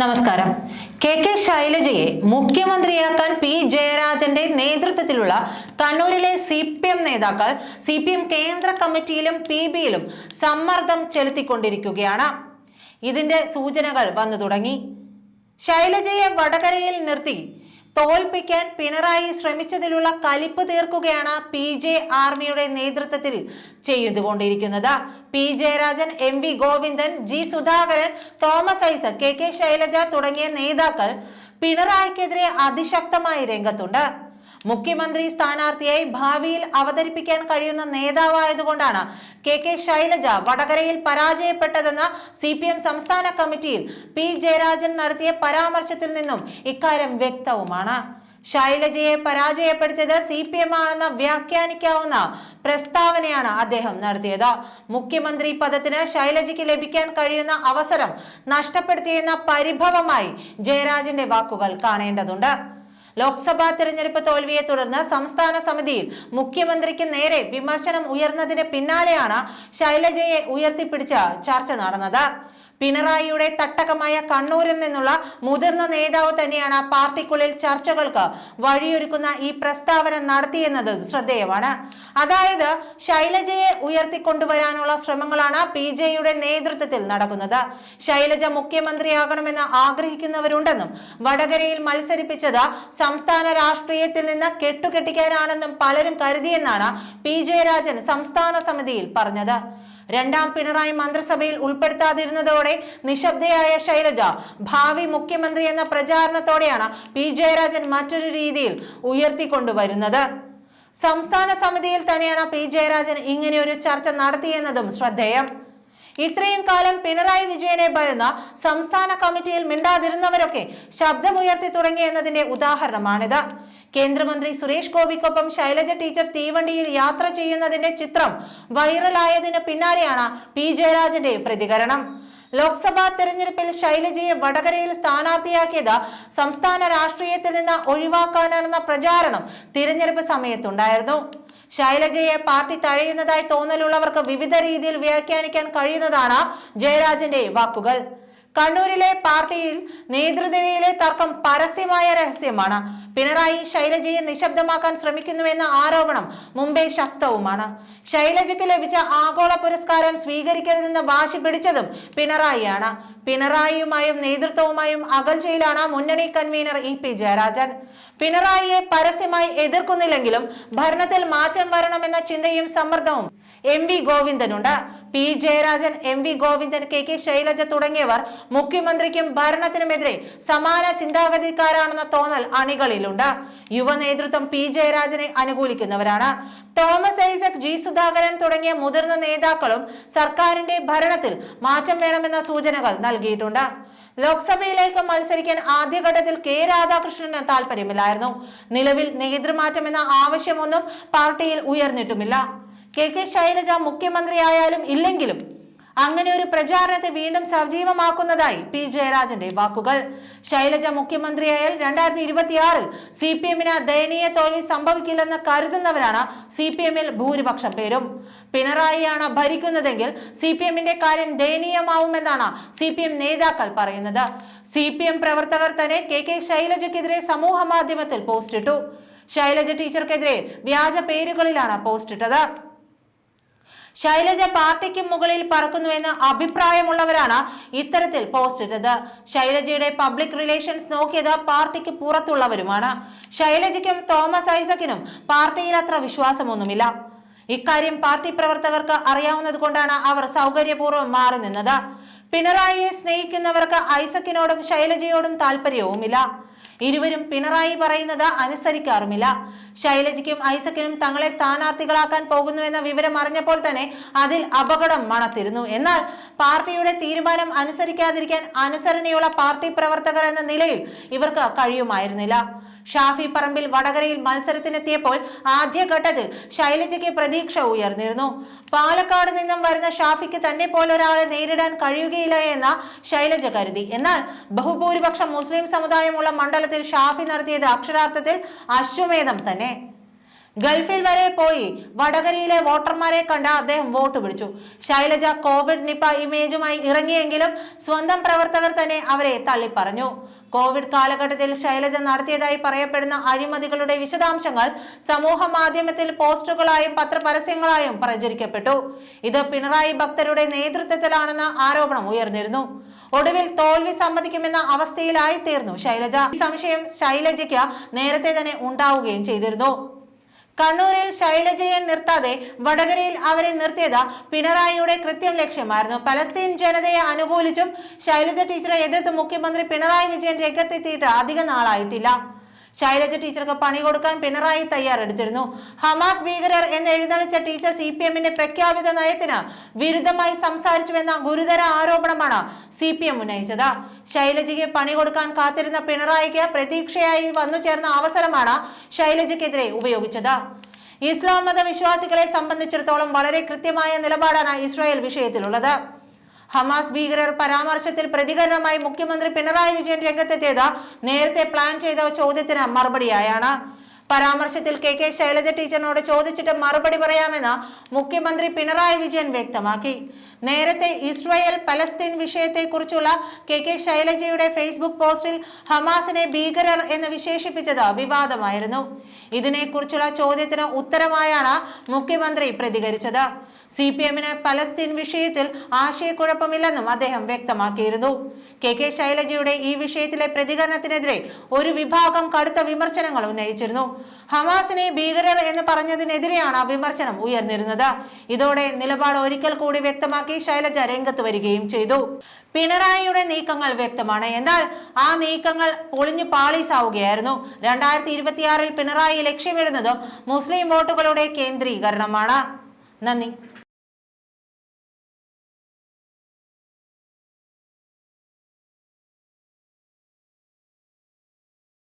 നമസ്കാരം. K K ശൈലജയെ മുഖ്യമന്ത്രിയാക്കാൻ പി ജയരാജന്റെ നേതൃത്വത്തിലുള്ള കണ്ണൂരിലെ സി പി എം നേതാക്കൾ സി പി എം കേന്ദ്ര കമ്മിറ്റിയിലും പി ബിയിലും സമ്മർദ്ദം ചെലുത്തിക്കൊണ്ടിരിക്കുകയാണ്. ഇതിന്റെ സൂചനകൾ വന്നു തുടങ്ങി. ശൈലജയെ വടകരയിൽ നിർത്തി തോൽപ്പിക്കാൻ പിണറായി ശ്രമിച്ചതിലുള്ള കലിപ്പ് തീർക്കുകയാണ് പി ജെ ആർമിയുടെ നേതൃത്വത്തിൽ ചെയ്തുകൊണ്ടിരിക്കുന്നത്. P Jayarajan M V Govindan G Sudhakaran Thomas Isaac K K Shailaja തുടങ്ങിയ നേതാക്കൾ പിണറായിക്കെതിരെ അതിശക്തമായി രംഗത്തുണ്ട്. മുഖ്യമന്ത്രി സ്ഥാനാർത്ഥിയായി ഭാവിയിൽ അവതരിപ്പിക്കാൻ കഴിയുന്ന നേതാവായതുകൊണ്ടാണ് കെ കെ ശൈലജ വടകരയിൽ പരാജയപ്പെട്ടതെന്ന് സി പി എം സംസ്ഥാന കമ്മിറ്റിയിൽ പി ജയരാജൻ നടത്തിയ പരാമർശത്തിൽ നിന്നും ഇക്കാര്യം വ്യക്തവുമാണ്. ശൈലജയെ പരാജയപ്പെടുത്തിയത് സി പി എം ആണെന്ന് വ്യാഖ്യാനിക്കാവുന്ന പ്രസ്താവനയാണ് അദ്ദേഹം നടത്തിയത്. മുഖ്യമന്ത്രി പദത്തിന് ശൈലജയ്ക്ക് ലഭിക്കാൻ കഴിയുന്ന അവസരം നഷ്ടപ്പെടുത്തിയെന്ന പരിഭവമായി ജയരാജന്റെ വാക്കുകൾ കാണേണ്ടതുണ്ട്. ലോക്സഭാ തെരഞ്ഞെടുപ്പ് തോൽവിയെ തുടർന്ന് സംസ്ഥാന സമിതിയിൽ മുഖ്യമന്ത്രിക്ക് നേരെ വിമർശനം ഉയർന്നതിന് പിന്നാലെയാണ് ശൈലജയെ ഉയർത്തിപ്പിടിച്ച ചർച്ച നടന്നത്. പിണറായിയുടെ തട്ടകമായ കണ്ണൂരിൽ നിന്നുള്ള മുതിർന്ന നേതാവ് തന്നെയാണ് പാർട്ടിക്കുള്ളിൽ ചർച്ചകൾക്ക് വഴിയൊരുക്കുന്ന ഈ പ്രസ്താവന നടത്തിയെന്നത് ശ്രദ്ധേയമാണ്. അതായത് ശൈലജയെ ഉയർത്തിക്കൊണ്ടുവരാനുള്ള ശ്രമങ്ങളാണ് പി ജെയുടെ നേതൃത്വത്തിൽ നടക്കുന്നത്. ശൈലജ മുഖ്യമന്ത്രിയാകണമെന്ന് ആഗ്രഹിക്കുന്നവരുണ്ടെന്നും വടകരയിൽ മത്സരിപ്പിച്ചത് സംസ്ഥാന രാഷ്ട്രീയത്തിൽ നിന്ന് കെട്ടുകെട്ടിക്കാനാണെന്നും പലരും കരുതിയെന്നാണ് പി ജയരാജൻ സംസ്ഥാന സമിതിയിൽ പറഞ്ഞത്. രണ്ടാം പിണറായി മന്ത്രിസഭയിൽ ഉൾപ്പെടുത്താതിരുന്നതോടെ നിശബ്ദയായ ശൈലജ ഭാവി മുഖ്യമന്ത്രി എന്ന പ്രചാരണത്തോടെയാണ് പി. ജയരാജൻ മറ്റൊരു രീതിയിൽ ഉയർത്തിക്കൊണ്ടുവരുന്നത്. സംസ്ഥാന സമിതിയിൽ തന്നെയാണ് പി. ജയരാജൻ ഇങ്ങനെ ഒരു ചർച്ച നടത്തിയെന്നതും ശ്രദ്ധേയം. ഇത്രയും കാലം പിണറായി വിജയനെ ഭയന്ന സംസ്ഥാന കമ്മിറ്റിയിൽ മിണ്ടാതിരുന്നവരൊക്കെ ശബ്ദമുയർത്തി തുടങ്ങി എന്നതിന്റെ ഉദാഹരണമാണിത്. കേന്ദ്രമന്ത്രി സുരേഷ് ഗോപിക്കൊപ്പം ശൈലജ ടീച്ചർ തീവണ്ടിയിൽ യാത്ര ചെയ്യുന്നതിന്റെ ചിത്രം വൈറലായതിന് പിന്നാലെയാണ് പി ജയരാജന്റെ പ്രതികരണം. ലോക്സഭാ തെരഞ്ഞെടുപ്പിൽ ശൈലജയെ വടകരയിൽ സ്ഥാനാർത്ഥിയാക്കിയത് സംസ്ഥാന രാഷ്ട്രീയത്തിൽ നിന്ന് ഒഴിവാക്കാനാണെന്ന പ്രചാരണം തിരഞ്ഞെടുപ്പ് സമയത്തുണ്ടായിരുന്നു. ശൈലജയെ പാർട്ടി തഴയുന്നതായി തോന്നലുള്ളവർക്ക് വിവിധ രീതിയിൽ വ്യാഖ്യാനിക്കാൻ കഴിയുന്നതാണ് ജയരാജന്റെ വാക്കുകൾ. കണ്ണൂരിലെ പാർട്ടിയിൽ നേതൃനിരയിലെ തർക്കം പരസ്യമായ രഹസ്യമാണ്. പിണറായി ശൈലജയെ നിശബ്ദമാക്കാൻ ശ്രമിക്കുന്നുവെന്ന ആരോപണം മുംബൈ ശക്തവുമാണ്. ശൈലജയ്ക്ക് ലഭിച്ച ആഗോള പുരസ്കാരം സ്വീകരിക്കരുതെന്ന് വാശി പിടിച്ചതും പിണറായിയാണ്. പിണറായിയുമായും നേതൃത്വവുമായും അകൽച്ചയിലാണ് മുന്നണി കൺവീനർ ഇ പി ജയരാജൻ. പിണറായിയെ പരസ്യമായി എതിർക്കുന്നില്ലെങ്കിലും ഭരണത്തിൽ മാറ്റം വരണമെന്ന ചിന്തയും സമ്മർദ്ദവും M V ഗോവിന്ദനുണ്ട്. P Jayarajan M V Govindan K K Shailaja തുടങ്ങിയവർ മുഖ്യമന്ത്രിക്കും ഭരണത്തിനുമെതിരെ സമാന ചിന്താഗതിക്കാരാണെന്ന തോന്നൽ അണികളിലുണ്ട്. യുവ നേതൃത്വം പി ജയരാജനെ അനുകൂലിക്കുന്നവരാണ്. തോമസ് ഐസക് ജി സുധാകരൻ തുടങ്ങിയ മുതിർന്ന നേതാക്കളും സർക്കാരിന്റെ ഭരണത്തിൽ മാറ്റം വേണമെന്ന സൂചനകൾ നൽകിയിട്ടുണ്ട്. ലോക്സഭയിലേക്ക് മത്സരിക്കാൻ ആദ്യഘട്ടത്തിൽ കെ രാധാകൃഷ്ണന് താല്പര്യമില്ലായിരുന്നു നിലവിൽ നേതൃമാറ്റം എന്ന ആവശ്യമൊന്നും പാർട്ടിയിൽ ഉയർന്നിട്ടുമില്ല. കെ കെ ശൈലജ മുഖ്യമന്ത്രിയായാലും ഇല്ലെങ്കിലും അങ്ങനെ ഒരു പ്രചാരണത്തെ വീണ്ടും സജീവമാക്കുന്നതായി പി ജയരാജന്റെ വാക്കുകൾ. ശൈലജ മുഖ്യമന്ത്രിയായാൽ രണ്ടായിരത്തി ഇരുപത്തിയാറിൽ സി പി എമ്മിന് ദയനീയ തോൽവി സംഭവിക്കില്ലെന്ന് കരുതുന്നവരാണ് സി പി എമ്മിൽ ഭൂരിപക്ഷം പേരും. പിണറായിയാണ് ഭരിക്കുന്നതെങ്കിൽ സി പി എമ്മിന്റെ കാര്യം ദയനീയമാവുമെന്നാണ് സി പി എം നേതാക്കൾ പറയുന്നത്. സി പി എം പ്രവർത്തകർ തന്നെ കെ കെ ശൈലജയ്ക്കെതിരെ സമൂഹ മാധ്യമത്തിൽ പോസ്റ്റിട്ടു. ശൈലജ ടീച്ചർക്കെതിരെ വ്യാജ പേരുകളിലാണ് പോസ്റ്റിട്ടത്. ശൈലജ പാർട്ടിക്ക് മുകളിൽ പറക്കുന്നുവെന്ന് അഭിപ്രായമുള്ളവരാണ് ഇത്തരത്തിൽ പോസ്റ്റ് ഇട്ടത്. ശൈലജയുടെ പബ്ലിക് റിലേഷൻസ് നോക്കിയത് പാർട്ടിക്ക് പുറത്തുള്ളവരുമാണ്. ശൈലജയ്ക്കും തോമസ് ഐസക്കിനും പാർട്ടിയിൽ അത്ര വിശ്വാസമൊന്നുമില്ല. ഇക്കാര്യം പാർട്ടി പ്രവർത്തകർക്ക് അറിയാവുന്നത് കൊണ്ടാണ് അവർ സൗകര്യപൂർവം മാറി നിന്നത്. പിണറായിയെ സ്നേഹിക്കുന്നവർക്ക് ഐസക്കിനോടും ശൈലജയോടും താല്പര്യവുമില്ല. ഇരുവരും പിണറായി പറയുന്നത് അനുസരിക്കാറുമില്ല. ശൈലജയ്ക്കും ഐസക്കിനും തങ്ങളെ സ്ഥാനാർത്ഥികളാക്കാൻ പോകുന്നുവെന്ന വിവരം അറിഞ്ഞപ്പോൾ തന്നെ അതിൽ അപകടം മണത്തിരുന്നു. എന്നാൽ പാർട്ടിയുടെ തീരുമാനം അനുസരിക്കാതിരിക്കാൻ അനുസരണയുള്ള പാർട്ടി പ്രവർത്തകർ എന്ന നിലയിൽ ഇവർക്ക് കഴിയുമായിരുന്നില്ല. ഷാഫി പറമ്പിൽ വടകരയിൽ മത്സരത്തിനെത്തിയപ്പോൾ ആദ്യഘട്ടത്തിൽ ശൈലജയ്ക്ക് പ്രതീക്ഷ ഉയർന്നിരുന്നു. പാലക്കാട് നിന്നും വരുന്ന ഷാഫിക്ക് തന്നെ പോലൊരാളെ നേരിടാൻ കഴിയുകയില്ല എന്ന ശൈലജ കരുതി. എന്നാൽ ബഹുഭൂരിപക്ഷം മുസ്ലിം സമുദായമുള്ള മണ്ഡലത്തിൽ ഷാഫി നടത്തിയത് അക്ഷരാർത്ഥത്തിൽ അശ്വമേധം തന്നെ. ഗൾഫിൽ വരെ പോയി വടകരയിലെ വോട്ടർമാരെ കണ്ട അദ്ദേഹം വോട്ട് പിടിച്ചു. ശൈലജ കോവിഡ് നിപ ഇമേജുമായി ഇറങ്ങിയെങ്കിലും സ്വന്തം പ്രവർത്തകർ തന്നെ അവരെ തള്ളിപ്പറഞ്ഞു. കോവിഡ് കാലഘട്ടത്തിൽ ശൈലജ നടത്തിയതായി പറയപ്പെടുന്ന അഴിമതികളുടെ വിശദാംശങ്ങൾ സമൂഹ മാധ്യമത്തിൽ പോസ്റ്റുകളായും പത്രപരസ്യങ്ങളായും പ്രചരിക്കപ്പെട്ടു. ഇത് പിണറായി ഭക്തരുടെ നേതൃത്വത്തിലാണെന്ന ആരോപണം ഉയർന്നിരുന്നു. ഒടുവിൽ തോൽവി സമ്മതിക്കുമെന്ന അവസ്ഥയിലായി തീർന്നു ശൈലജ. ഈ സംശയം ശൈലജയ്ക്ക് നേരത്തെ തന്നെ ഉണ്ടാവുകയും ചെയ്തിരുന്നു. കണ്ണൂരിൽ ശൈലജയെ നിർത്താതെ വടകരയിൽ അവരെ നിർത്തിയത് പിണറായിയുടെ കൃത്യം ലക്ഷ്യമായിരുന്നു. പലസ്തീൻ ജനതയെ അനുകൂലിച്ചും ശൈലജ ടീച്ചറെ എതിർത്ത് മുഖ്യമന്ത്രി പിണറായി വിജയൻ രംഗത്തെത്തിയിട്ട് അധിക നാളായിട്ടില്ല. ശൈലജ ടീച്ചർക്ക് പണി കൊടുക്കാൻ പിണറായി തയ്യാറെടുത്തിരുന്നു. ഹമാസ് ഭീകരർ എന്ന് എഴുന്നള്ളിച്ച ടീച്ചർ സി പി എമ്മിന്റെ പ്രഖ്യാപിത നയത്തിന് വിരുദ്ധമായി സംസാരിച്ചുവെന്ന ഗുരുതര ആരോപണമാണ് സി പി എം ഉന്നയിച്ചത്. ശൈലജയ്ക്ക് പണി കൊടുക്കാൻ കാത്തിരുന്ന പിണറായിക്ക് പ്രതീക്ഷയായി വന്നു ചേർന്ന അവസരമാണ് ശൈലജയ്ക്കെതിരെ ഉപയോഗിച്ചത്. ഇസ്ലാം മത വിശ്വാസികളെ സംബന്ധിച്ചിടത്തോളം വളരെ കൃത്യമായ നിലപാടാണ് ഇസ്രായേൽ വിഷയത്തിലുള്ളത്. ഹമാസ് ഭീകരർ പരാമർശത്തിൽ പ്രതികരണമായി മുഖ്യമന്ത്രി പിണറായി വിജയൻ രംഗത്തെത്തിയത് നേരത്തെ പ്ലാൻ ചെയ്ത ചോദ്യത്തിന് മറുപടിയായാണ്. പരാമർശത്തിൽ കെ കെ ശൈലജ ടീച്ചറിനോട് ചോദിച്ചിട്ട് മറുപടി പറയാമെന്ന് മുഖ്യമന്ത്രി പിണറായി വിജയൻ വ്യക്തമാക്കി. നേരത്തെ ഇസ്രായേൽ പലസ്തീൻ വിഷയത്തെക്കുറിച്ചുള്ള കെ കെ ശൈലജയുടെ ഫേസ്ബുക്ക് പോസ്റ്റിൽ ഹമാസിനെ ഭീകരർ എന്ന് വിശേഷിപ്പിച്ചത് വിവാദമായിരുന്നു. ഇതിനെക്കുറിച്ചുള്ള ചോദ്യത്തിന് ഉത്തരമായാണ് മുഖ്യമന്ത്രി പ്രതികരിച്ചത്. സി പി എമ്മിന് പലസ്തീൻ വിഷയത്തിൽ ആശയക്കുഴപ്പമില്ലെന്നും അദ്ദേഹം വ്യക്തമാക്കിയിരുന്നു. കെ കെ ശൈലജയുടെ ഈ വിഷയത്തിലെ പ്രതികരണത്തിനെതിരെ ഒരു വിഭാഗം കടുത്ത വിമർശനങ്ങൾ ഉന്നയിച്ചിരുന്നു. ഹമാസിനെ ഭീകരർ എന്ന് പറഞ്ഞതിനെതിരെയാണ് വിമർശനം ഉയർന്നിരുന്നത്. ഇതോടെ നിലപാട് ഒരിക്കൽ കൂടി വ്യക്തമാക്കി ശൈലജ രംഗത്ത് വരികയും ചെയ്തു. പിണറായിയുടെ നീക്കങ്ങൾ വ്യക്തമാണ്. എന്നാൽ ആ നീക്കങ്ങൾ പൊളിഞ്ഞു പാളീസാവുകയായിരുന്നു. രണ്ടായിരത്തി ഇരുപത്തിയാറിൽ പിണറായി ലക്ഷ്യമിടുന്നതും മുസ്ലിം വോട്ടുകളുടെ കേന്ദ്രീകരണമാണ്. നന്ദി.